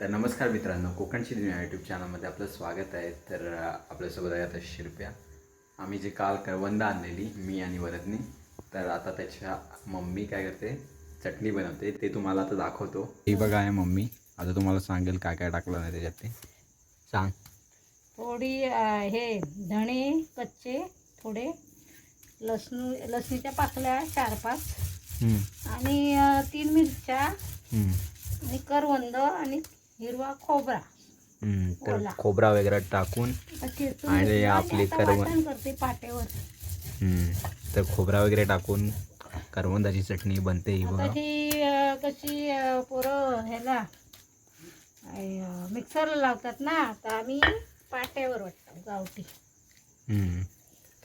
तर नमस्कार मित्रांनो कोकणची दुनिया यूट्यूब चॅनलमध्ये आपलं स्वागत आहे. तर आपल्यासोबत आहे आता शिरप्या. आम्ही जे काल करवंद आणलेली मी आणि वरदनी. तर आता त्याच्या मम्मी काय करते चटणी बनवते. ते तुम्हाला आता दाखवतो. ही बघा आहे मम्मी. आता तुम्हाला सांगेल काय काय टाकलं नाही त्याच्यात ते. सांग. थोडी हे धणे कच्चे थोडे. लसणू लसणीच्या पाकळ्या चार पाच आणि तीन मिरच्या. आणि करवंद आणि हिरवा खोबरा. हम्म. तर ओला. खोबरा वगैरे टाकून आणि घेतलं. आपली आता करवंद- वाटण करते पाट्यावर हम्म, तर खोबरा वगैरे टाकून करवंदाची चटणी बनते ही आता बघा ही अं, कशी अं, पोरं ह्याला अं, मिक्सरला लावतात ना तर आम्ही पाट्यावर वाटतो गावठी. हम्म.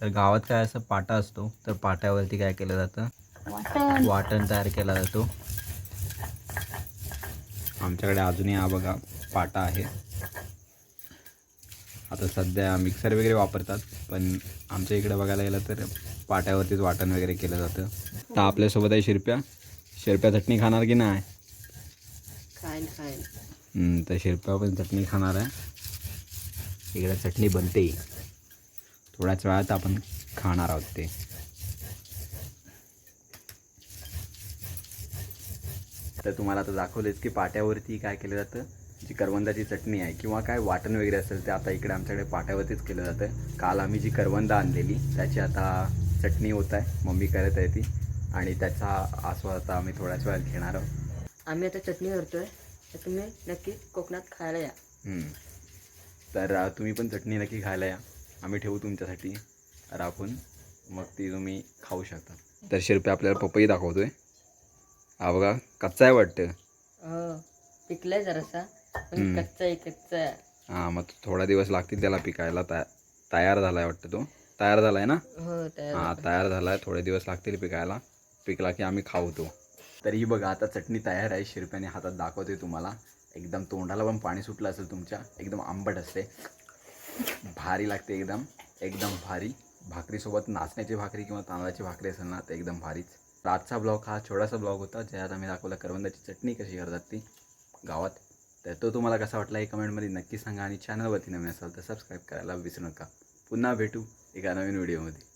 तर गावात काय असं पाटा असतो तर पाट्यावरती काय केलं जातं? वाटण. वाटण तयार केला जातो. आमच्याकडे अजूनही हा बघा पाटा आहे. आता सध्या मिक्सर वगैरे वापरतात पण आमच्या इकडे बघायला गेलं तर पाट्यावरतीच वाटण वगैरे केलं जातं. तर आपल्यासोबत आहे शिरप्या. शिरप्या चटणी खाणार की नाही? तर शिरप्या पण चटणी खाणार आहे. इकडे चटणी बनते. थोड्याच वेळात आपण खाणार आहोत ते. तर तुम्हाला आता दाखवलेच की पाट्यावरती काय केलं जातं जी करवंदाची चटणी आहे किंवा काय वाटण वगैरे असेल ते आता इकडे आमच्याकडे पाट्यावरतीच केलं जातं. काल आम्ही जी करवंद आणलेली त्याची आता चटणी होत आहे मम्मी करत आहे ती. आणि त्याचा आस्वाद आता आम्ही थोड्याच वेळात घेणार आहोत. आम्ही आता चटणी करतोय तर तुम्ही नक्की कोकणात खायला या. तर तुम्ही पण चटणी नक्की खायला या. आम्ही ठेवू तुमच्यासाठी राखून. मग ती तुम्ही खाऊ शकता. तर शिरपे आपल्याला पपई दाखवतोय. हा बघा कच्चा आहे वाटतं. हो पिकलाय जरासा पण हम्म. कच्चा आहे कच्चा आहे. हां मग थोडा दिवस लागतील त्याला पिकायला तया तयार झाला आहे वाटतं तो. तयार झाला आहे ना? हो तयार हां तयार झाला आहे थोडे दिवस लागतील पिकायला. पिकला की आम्ही खाऊ तो. तर ही बघा आता चटणी तयार आहे शिरप्याने हातात दाखवते तुम्हाला. एकदम तोंडाला पण पाणी सुटलं असेल तुमच्या एकदम आंबट असते. भारी लागते एकदम एकदम भारी. भाकरीसोबत नाचण्याची भाकरी किंवा तांदळाची भाकरी असेल ना तर एकदम भारीच. तर आजचा ब्लॉग हा छोटासा ब्लॉग होता ज्यात आम्ही दाखवला करवंदाची चटणी कशी करतात ती गावात. तर तो तुम्हाला कसा वाटला हे कमेंटमध्ये नक्की सांगा आणि चॅनलवरती नवीन असाल तर सबस्क्राईब करायला विसरू नका. पुन्हा भेटू एका नवीन व्हिडिओमध्ये